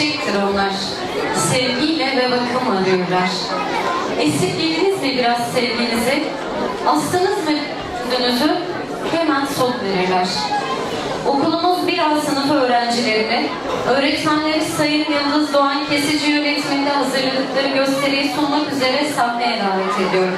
çiçektir onlar. Sevgiyle ve bakımla büyürler. Eksikliğiniz mi biraz sevginizi? Astınız mı dünüzü? Hemen sol verirler. Okulumuz bir A sınıf öğrencilerini, öğretmenleri Sayın Yıldız Doğan Kesici yönetiminde hazırladıkları gösteriyi sunmak üzere sahneye davet ediyorum.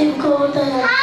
Simcoe Tunnel.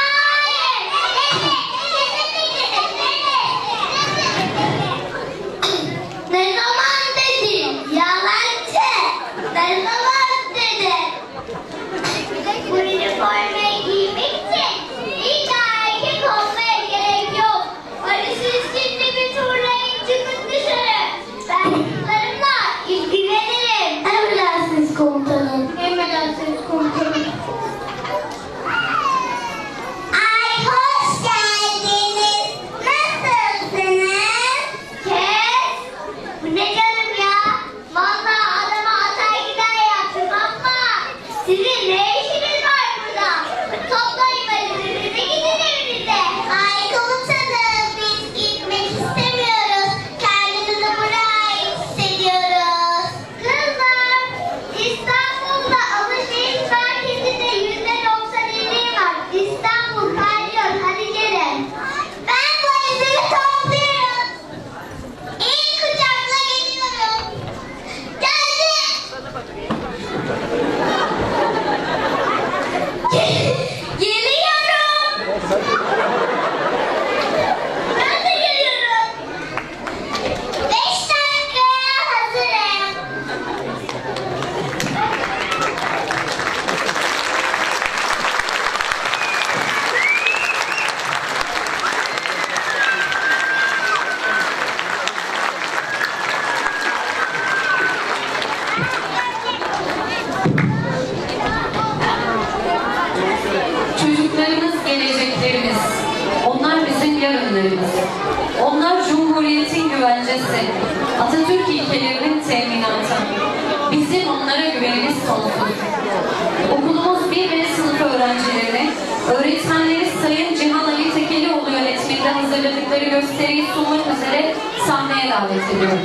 Yarınlarımız. Onlar Cumhuriyet'in güvencesi. Atatürk ilkelerinin teminatı. Bizim onlara güvenimiz sonsuz. Okulumuz 1 ve sınıf öğrencilerini, öğretmenleri Sayın Cihan Ali Tekelioğlu yönetiminde hazırladıkları gösteriyi sunmak üzere sahneye davet ediyorum.